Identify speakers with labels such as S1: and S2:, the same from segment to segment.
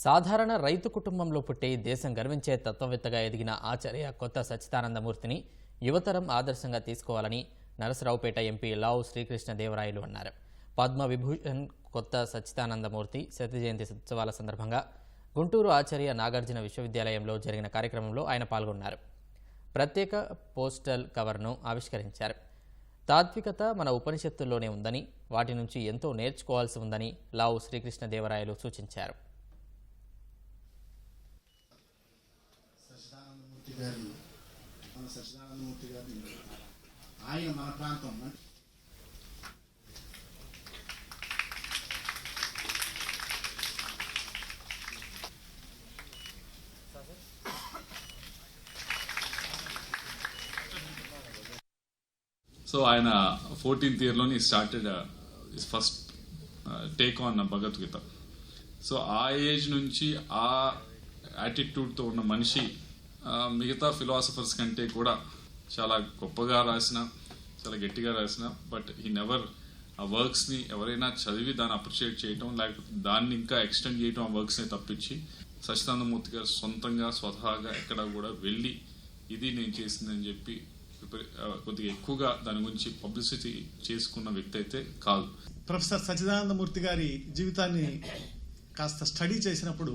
S1: సాధారణ రైతు కుటుంబంలో పుట్టి దేశం గర్వించే తత్వవేత్తగా ఎదిగిన ఆచార్య కొత్త సచ్చిదానందమూర్తిని యువతరం ఆదర్శంగా తీసుకోవాలని నరసరావుపేట ఎంపీ లావు శ్రీకృష్ణదేవరాయలు అన్నారు. పద్మ విభూషణ్ కొత్త సచ్చిదానందమూర్తి శత జయంతి ఉత్సవాల సందర్భంగా గుంటూరు ఆచార్య నాగార్జున విశ్వవిద్యాలయంలో జరిగిన కార్యక్రమంలో ఆయన పాల్గొన్నారు. ప్రత్యేక పోస్టల్ కవర్ను ఆవిష్కరించారు. తాత్వికత మన ఉపనిషత్తుల్లోనే ఉందని వాటి నుంచి ఎంతో నేర్చుకోవాల్సి ఉందని లావు శ్రీకృష్ణదేవరాయలు సూచించారు.
S2: సచ్చిదానందమూర్తి మన సచ్చిదానందమూర్తి గారిని ఆయన మన ప్రాంతం.
S3: సో ఆయన fourteenth ఇయర్లోని started first take on Bhagavad Gita so ఆ ఏజ్ నుంచి ఆ యాటిట్యూడ్తో ఉన్న మనిషి మిగతా ఫిలాసఫర్స్ కంటే కూడా చాలా గొప్పగా రాసిన చాలా గట్టిగా రాసిన బట్ ఈ నెవర్ ఆ వర్క్స్ని ఎవరైనా చదివి దాన్ని అప్రిషియేట్ చేయటం లేకపోతే దాన్ని ఇంకా ఎక్స్టెండ్ చేయటం ఆ వర్క్స్ని తప్పించి సచిదానందమూర్తి గారు సొంతంగా స్వతహాగా ఎక్కడ కూడా వెళ్ళి ఇది నేను చేసిందని చెప్పి కొద్దిగా ఎక్కువగా దాని గురించి పబ్లిసిటీ చేసుకున్న వ్యక్తి అయితే కాదు.
S4: ప్రొఫెసర్ సచిదానందమూర్తి గారి జీవితాన్ని కాస్త స్టడీ చేసినప్పుడు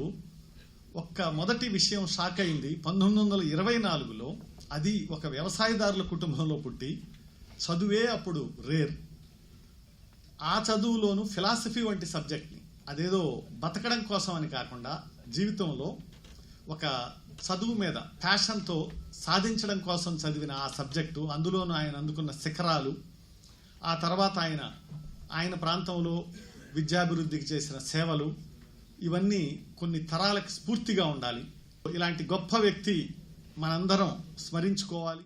S4: ఒక్క మొదటి విషయం షాక్ అయింది. పంతొమ్మిది వందల ఇరవై నాలుగులో అది ఒక వ్యవసాయదారుల కుటుంబంలో పుట్టి చదువే అప్పుడు రేర్. ఆ చదువులోను ఫిలాసఫీ వంటి సబ్జెక్ట్ని అదేదో బతకడం కోసం అని కాకుండా జీవితంలో ఒక చదువు మీద ప్యాషన్తో సాధించడం కోసం చదివిన ఆ సబ్జెక్టు అందులోనూ ఆయన అందుకున్న శిఖరాలు ఆ తర్వాత ఆయన ఆయన ప్రాంతంలో విద్యాభివృద్ధికి చేసిన సేవలు ఇవన్నీ కొన్ని తరాలకు స్ఫూర్తిగా ఉండాలి. ఇలాంటి గొప్ప వ్యక్తి మనందరం స్మరించుకోవాలి.